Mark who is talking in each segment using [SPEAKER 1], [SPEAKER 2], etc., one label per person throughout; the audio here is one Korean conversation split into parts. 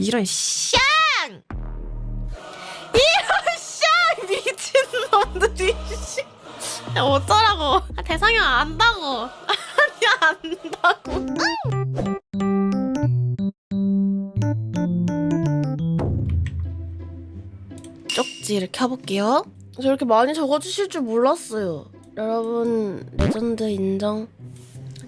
[SPEAKER 1] 이런 샹! 이런 샹! 미친놈들이 씨. 야, 어쩌라고. 아, 대상이 안다고. 아니 안다고. 쪽지를 켜볼게요. 저렇게 많이 적어주실 줄 몰랐어요. 여러분 레전드 인정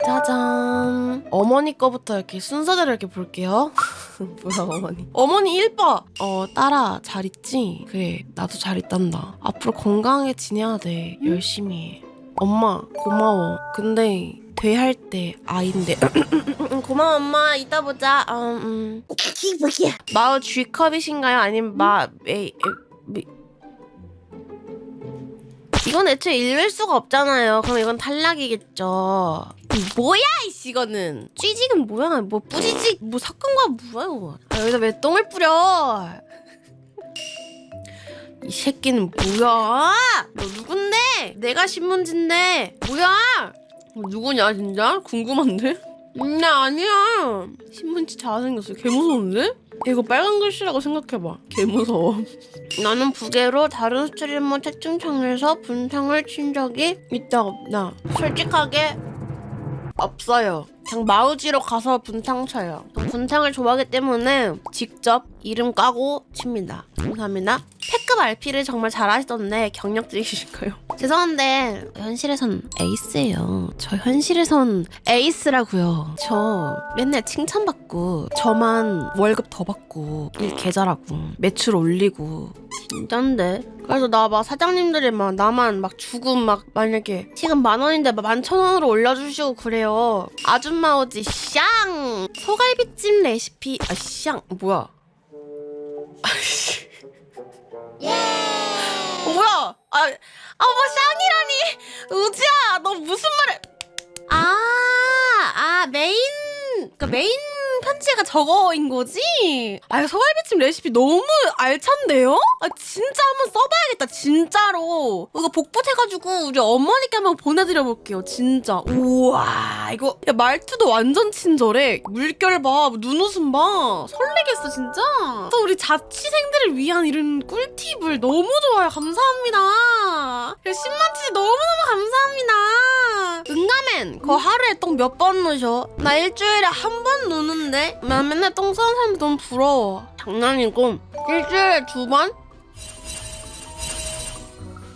[SPEAKER 1] 짜잔. 어머니 거부터 이렇게 순서대로 이렇게 볼게요. 뭐야 어머니? 어머니 1번 어 딸아 잘 있지? 그래. 나도 잘 있단다. 앞으로 건강하게 지내야 돼. 열심히 해. 엄마 고마워. 근데 돼할 때 아인데. 고마워 엄마. 이따 보자. 음, 음. 마우 G컵이신가요? 아니면 마... 에, 에, 미... 이건 애초에 읽을 수가 없잖아요. 그럼 이건 탈락이겠죠. 뭐야 이씨 이거는. 찌직은 뭐야? 뭐 뿌지직 뭐 섞은 거야 뭐야 아, 여기다 왜 똥을 뿌려? 이 새끼는 뭐야? 너 누군데? 내가 신문지인데. 뭐야? 어, 누구냐 진짜? 궁금한데? 음, 아니야. 신문지 잘생겼어. 개 무서운데 이거 빨간 글씨라고 생각해봐. 개 무서워. 나는 부계로 다른 스트리머 채팅창에서 분탕을 친 적이 있다. 없나 솔직하게 없어요. 그냥 마우지로 가서 분탕 쳐요. 분탕을 좋아하기 때문에 직접 이름 까고 칩니다. 감사합니다. 패급 RP를 정말 잘하시던데 경력직이신가요? 죄송한데 현실에선 에이스예요. 저 현실에선 에이스라고요. 저 맨날 칭찬받고 저만 월급 더 받고 일 개잘하고 매출 올리고 진짠데. 그래서 나 막 사장님들이 막 나만 막 주고 막 만약에 지금 만 원인데 막 만천 원으로 올려주시고 그래요. 아줌마 오지 샹 소갈비찜 레시피 아샹 뭐야? 아씨. 어, 뭐야? 아, 아, 뭐, 샹이라니! 우지야, 너 무슨 말을. 아, 아, 메인, 그니까 메인 편지가 저거인 거지? 아, 소갈비찜 레시피 너무 알찬데요? 아, 진짜 한번 써봐야겠다, 진짜로. 이거 복붙해가지고 우리 어머니께 한번 보내드려 볼게요, 진짜. 우와, 이거, 야, 말투도 완전 친절해. 물결 봐, 눈웃음 봐. 설레겠어, 진짜. 또 우리 자취생들을 위한 이런 꿀팁을 너무 좋아요. 감사합니다. 야, 10만 치즈 너무너무 감사합니다. 응가맨, 그거 하루에 똥 몇번 넣으셔? 나 일주일에 한 번 누는데? 나 맨날 똥 싸는 사람 너무 부러워. 장난이고, 일주일에 두 번?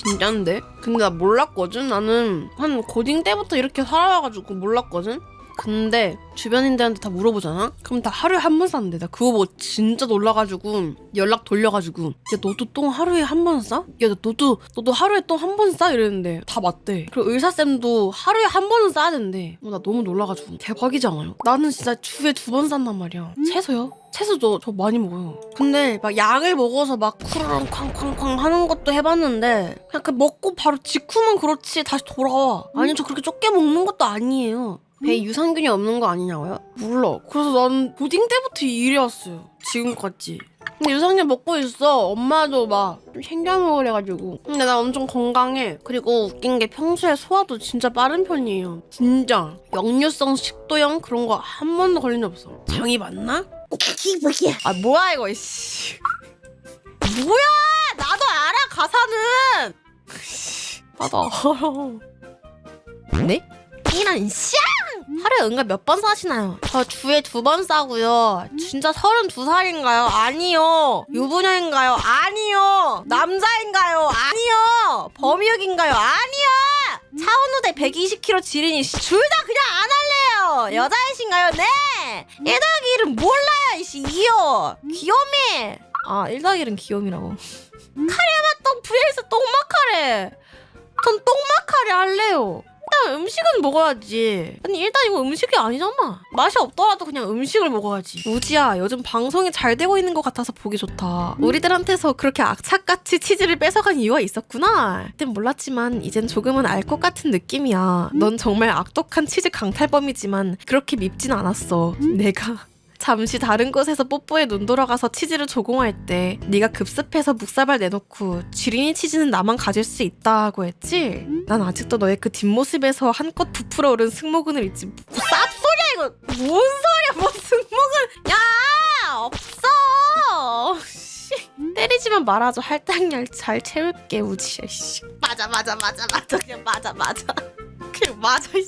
[SPEAKER 1] 진짠데? 근데 나 몰랐거든? 나는 한 고딩 때부터 이렇게 살아와가지고 몰랐거든? 근데 주변인들한테 다 물어보잖아? 그럼 다 하루에 한번 싼대. 나 그거 뭐 진짜 놀라가지고 연락 돌려가지고 야 너도 똥 하루에 한 번 싸? 야 너도 너도 하루에 똥 한 번 싸? 이랬는데 다 맞대. 그리고 의사쌤도 하루에 한 번은 싸야 된대. 어, 나 너무 놀라가지고 대박이잖아요. 나는 진짜 주에 두번 싼단 말이야. 채소요? 채소도 저 많이 먹어요. 근데 막 약을 먹어서 막 쿠르릉 쾅쾅쾅 하는 것도 해봤는데 그냥 그 먹고 바로 직후만 그렇지 다시 돌아와. 아니 저 그렇게 좁게 먹는 것도 아니에요. 배에 유산균이 없는 거 아니냐고요? 몰라. 그래서 난 고딩 때부터 이 일이 왔어요. 지금까지. 근데 유산균 먹고 있어. 엄마도 막 좀 챙겨 먹으래가지고. 근데 나 엄청 건강해. 그리고 웃긴 게 평소에 소화도 진짜 빠른 편이에요. 진짜. 역류성 식도염 그런 거 한 번도 걸린 적 없어. 장이 맞나? 아 뭐야 이거 이씨. 뭐야? 나도 알아 가사는. 나도 알아. 네? 이런 샹! 하루에 응가 몇번 싸시나요? 저 주에 두 번 싸고요. 진짜 32살인가요? 아니요. 유부녀인가요? 아니요. 남자인가요? 아니요. 범육인가요? 아니요. 차은우대 120kg 지린이 둘 다 그냥 안 할래요. 여자이신가요? 네. 1더하기 1은 몰라요. 이씨 2요. 귀요미. 아 1더하기 1은 귀요미라고. 카레맛 똥 vs 똥마카레. 전 똥마카레 할래요. 일단 음식은 먹어야지. 아니 일단 이거 음식이 아니잖아. 맛이 없더라도 그냥 음식을 먹어야지. 우지야 요즘 방송이 잘 되고 있는 것 같아서 보기 좋다. 우리들한테서 그렇게 악착같이 치즈를 뺏어간 이유가 있었구나. 그땐 몰랐지만 이젠 조금은 알 것 같은 느낌이야. 넌 정말 악독한 치즈 강탈범이지만 그렇게 밉진 않았어. 내가 잠시 다른 곳에서 뽀뽀에 눈 돌아가서 치즈를 조공할 때 네가 급습해서 묵사발 내놓고 지린이 치즈는 나만 가질 수 있다고 했지? 난 아직도 너의 그 뒷모습에서 한껏 부풀어 오른 승모근을 잊지 쌉소리야 이거! 뭔 소리야 뭐 승모근! 야! 없어! 때리지만 말아줘. 할당량 잘 채울게 우지 씨. 맞아 맞아 맞아 맞아. 그냥 맞아 맞아. 그냥 맞아 씨.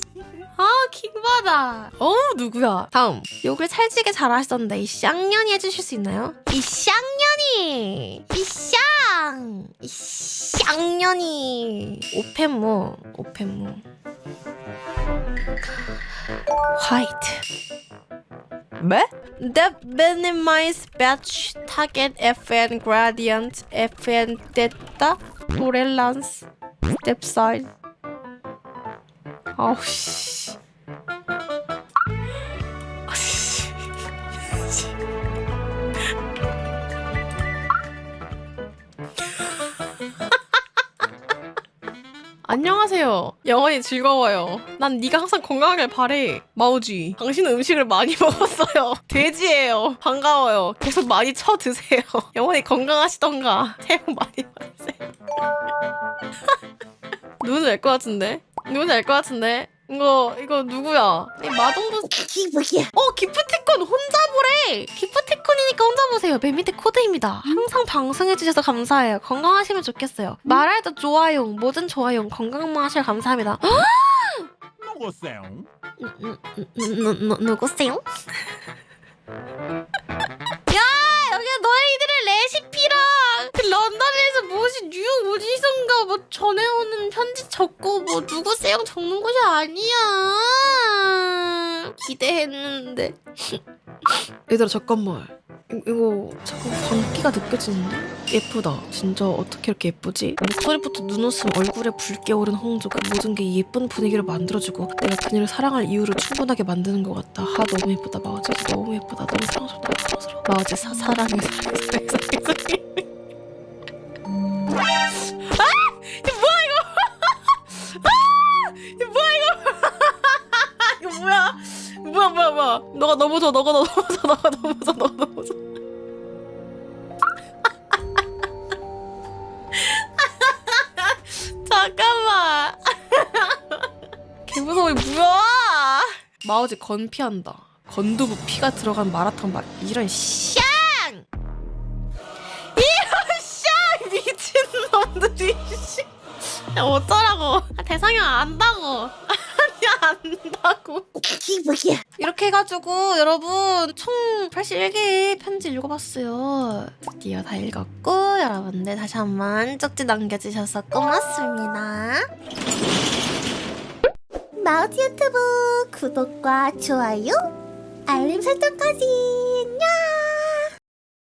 [SPEAKER 1] 아 킹받아 어 누구야 다음 욕을 찰지게 잘하시던데 이 쌍년이 해주실 수 있나요? 이 쌍년이 이 쌍 이 쌍년이 오펜모 오펜모 화이트 뭐? That minimize batch target FN gradient FN theta tolerance step size 아우 씨 안녕하세요. 영원히 즐거워요. 난 네가 항상 건강하길 바래. 마우지. 당신은 음식을 많이 먹었어요. 돼지예요. 반가워요. 계속 많이 쳐 드세요. 영원히 건강하시던가. 새해 복 많이 받으세요. 누군지 알것 같은데? 누군지 알 것 같은데? 이거 이거 누구야? 이 마동부
[SPEAKER 2] 기분이야.
[SPEAKER 1] 어 기프티콘 혼자 보래 기프티콘이니까 혼자 보세요 맨 밑에 코드입니다 항상 방송해 주셔서 감사해요 건강하시면 좋겠어요 말할 때 좋아요 뭐든 좋아요 건강만 하시길 감사합니다 헉!
[SPEAKER 3] 누구세요?
[SPEAKER 1] 누, 누, 누, 누, 누구세요? 전해오는 편지 적고 뭐 누구세요 적는 것이 아니야. 기대했는데. 얘들아 잠깐만. 이- 이거 잠깐 광기가 느껴지는데? 예쁘다. 진짜 어떻게 이렇게 예쁘지? 목소리부터 눈웃음 얼굴에 붉게 오른 홍조 그 모든 게이 예쁜 분위기를 만들어주고 내가 그녀를 사랑할 이유를 충분하게 만드는 것 같다. 아 너무 예쁘다 마우지. 너무 예쁘다. 너무 사랑스럽다. 사랑스러워. 마우지 사, 사랑해. 사랑해. 사랑해. 사랑해 마우지 건피한다 건두부 피가 들어간 마라탕 맛 이런 샹 이런 샹 미친놈들이 씨. 야, 어쩌라고 아, 대상이 안다고 아니 안다고. 이렇게 해가지고 여러분 총 81개의 편지 읽어봤어요. 드디어 다 읽었고 여러분들 다시 한번 쪽지 남겨주셔서 고맙습니다.
[SPEAKER 2] 마우티 유튜브 구독과 좋아요, 알림 설정까지.